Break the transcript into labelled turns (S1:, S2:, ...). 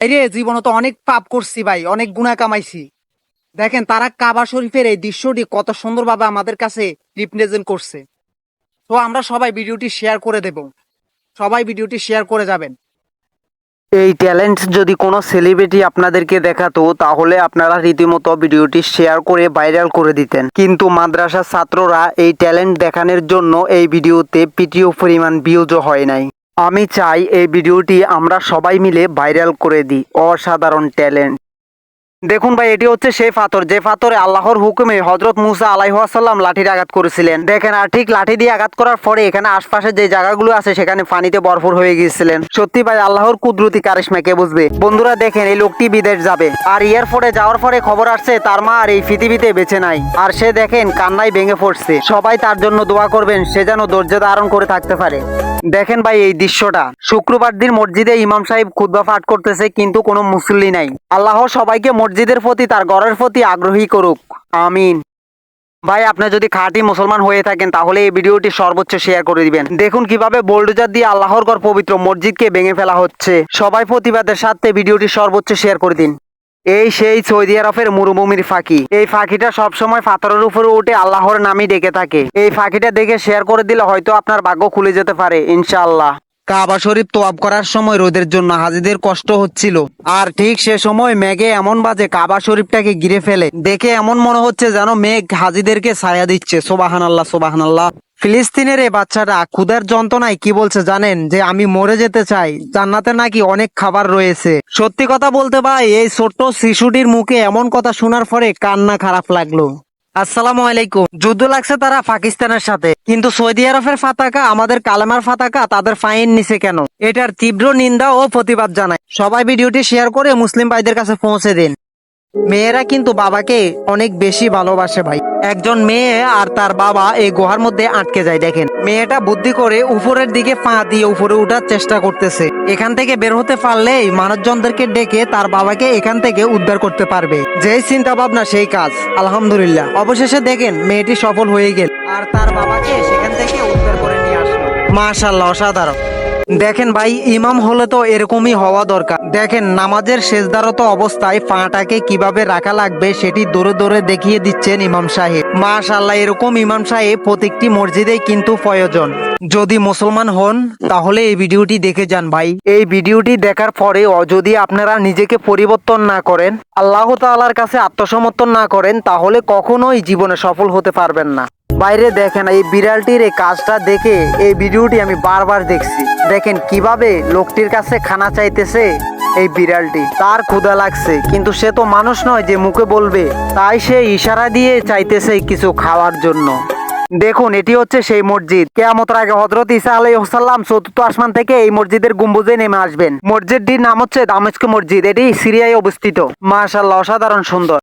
S1: রে, জীবনে তো অনেক পাপ করছি ভাই, অনেক গুণা কামাইছি। দেখেন তারা কাবা শরীফের এই দৃশ্যটি কত সুন্দরভাবে আমাদের কাছে রিপ্রেজেন্ট করছে। তো আমরা সবাই ভিডিওটি শেয়ার করে দেব। সবাই ভিডিওটি শেয়ার করে যাবেন।
S2: এই ট্যালেন্ট যদি কোনো সেলিব্রিটি আপনাদেরকে দেখাতো, তাহলে আপনারা রীতিমতো ভিডিওটি শেয়ার করে ভাইরাল করে দিতেন। কিন্তু মাদ্রাসার ছাত্ররা এই ট্যালেন্ট দেখানোর জন্য এই ভিডিওতে পিটিও পরিমাণ ভিউজও হয় নাই। আমি চাই এই ভিডিওটি আমরা সবাই মিলে ভাইরাল করে দিই। অসাধারণ ট্যালেন্ট। দেখুন ভাই, এটি হচ্ছে সেই পাথর যে পাথরে আল্লাহর হুকুমে হজরত মুসা আলাইহাসাল্লাম লাঠির আঘাত করেছিলেন। দেখেন, আর ঠিক লাঠি দিয়ে আঘাত করার পরে এখানে আশপাশে যে জায়গাগুলো আছে, সেখানে পানিতে ভরপুর হয়ে গিয়েছিলেন। সত্যি ভাই, আল্লাহর কুদরতি কারিশমা কে বুঝবে? বন্ধুরা, দেখেন, এই লোকটি বিদেশ যাবে। আর এয়ারপোর্টে যাওয়ার পরে খবর আসছে, তার মা আর এই পৃথিবীতে বেঁচে নাই। আর সে দেখেন, কান্নায় ভেঙে পড়ছে। সবাই তার জন্য দোয়া করবেন, সে যেন ধৈর্য ধারণ করে থাকতে পারে। দেখেন ভাই এই দৃশ্যটা। শুক্রবার দিন মসজিদে ইমাম সাহেব খুদ্া পাঠ করতেছে, কিন্তু কোনো মুসল্লি নাই। আল্লাহ সবাইকে মসজিদের প্রতি, তার ঘরের প্রতি আগ্রহী করুক। আমিন। ভাই, আপনি যদি খাঁটি মুসলমান হয়ে থাকেন, তাহলে এই ভিডিওটি সর্বোচ্চ শেয়ার করে দিবেন। দেখুন কীভাবে বোল্ডোজার দিয়ে আল্লাহর ঘর পবিত্র মসজিদকে ভেঙে ফেলা হচ্ছে। সবাই প্রতিবাদের সাথে ভিডিওটি সর্বোচ্চ শেয়ার করে দিন। এই সেই সৌদি আরবের মরুভূমির ফাঁকি। এই ফাঁকিটা সবসময় পাথরের উপরে উঠে আল্লাহর নামই ডেকে থাকে। এই ফাঁকিটা দেখে শেয়ার করে দিলে হয়তো আপনার ভাগ্য খুলে যেতে পারে, ইনশাআল্লাহ।
S1: কাবা শরীফ তোয়াব করার সময় রোদের জন্য হাজিদের কষ্ট হচ্ছিল। আর ঠিক সে সময় মেঘে এমন বাজে কাবা শরীফটাকে ঘিরে ফেলে। দেখে এমন মনে হচ্ছে যেন মেঘ হাজিদেরকে ছায়া দিচ্ছে। সোবাহান আল্লাহ সোবাহান আল্লাহ ফিলিস্তিনের এই বাচ্চাটা ক্ষুধার যন্ত্রণায় কি বলছে জানেন? যে আমি মরে যেতে চাই। জান্নাতে নাকি অনেক খাবার রয়েছে। সত্যি কথা বলতে ভাই, এই ছোট্ট শিশুটির মুখে এমন কথা শোনার পরে কান্না খারাপ লাগল। আসসালামু আলাইকুম। যুদ্ধ লাগছে তারা পাকিস্তানের সাথে। কিন্তু সৌদি আরবের ফাতাকা, আমাদের কালেমার ফাতাকা, তাদের ফাইন নিছে কেন? এটার তীব্র নিন্দা ও প্রতিবাদ জানায়। সবাই ভিডিওটি শেয়ার করে মুসলিম ভাইদের কাছে পৌঁছে দিন। মেয়েরা কিন্তু বাবাকে অনেক বেশি ভালোবাসে ভাই। একজন মেয়ে আর তার বাবা এই গুহার মধ্যে আটকে যায়, দেখেন। মেয়েটা বুদ্ধি করে উপরের দিকে পা দিয়ে উপরে উঠার চেষ্টা করতেছে। এখান থেকে বের হতে পারলেই মানুষজনদেরকে ডেকে তার বাবাকে এখান থেকে উদ্ধার করতে পারবে। যেই চিন্তা ভাবনা সেই কাজ। আলহামদুলিল্লাহ। অবশেষে দেখেন মেয়েটি সফল হয়ে গেল। আর তার বাবাকে সেখান থেকে উদ্ধার করে নিয়ে আসলো। মাশাল্লাহ অসাধারণ। দেখেন ভাই, ইমাম হলে তো এরকমই হওয়া দরকার। দেখেন, নামাজের শেষদারত অবস্থায় পাটাকে কীভাবে রাখা লাগবে সেটি দূরে দৌড়ে দেখিয়ে দিচ্ছেন ইমাম সাহেব। মাশাল্লাহ এরকম ইমাম সাহেব প্রত্যেকটি মসজিদেই কিন্তু প্রয়োজন। যদি মুসলমান হন, তাহলে এই ভিডিওটি দেখে যান ভাই।
S2: এই ভিডিওটি দেখার পরে যদি আপনারা নিজেকে পরিবর্তন না করেন, আল্লাহ তাআলার কাছে আত্মসমর্থন না করেন, তাহলে কখনোই জীবনে সফল হতে পারবেন না। বাইরে দেখেন এই বিড়ালটির এই কাজটা দেখে এই ভিডিওটি আমি বারবার দেখছি। দেখেন কীভাবে লোকটির কাছে খানা চাইতেছে এই বিড়ালটি। তার ক্ষুধা লাগছে, কিন্তু সে তো মানুষ নয় যে মুখে বলবে। তাই সে ইশারা দিয়ে চাইতেছে কিছু খাওয়ার জন্য। দেখুন, এটি হচ্ছে সেই মসজিদ। কেয়ামতের আগে হজরত ইসা আলাইসাল্লাম চতুর্থ আসমান থেকে এই মসজিদের গম্বুজে নেমে আসবেন। মসজিদটির নাম হচ্ছে দামেস্ক মসজিদ। এটি সিরিয়ায় অবস্থিত। মাশাল্লাহ অসাধারণ সুন্দর।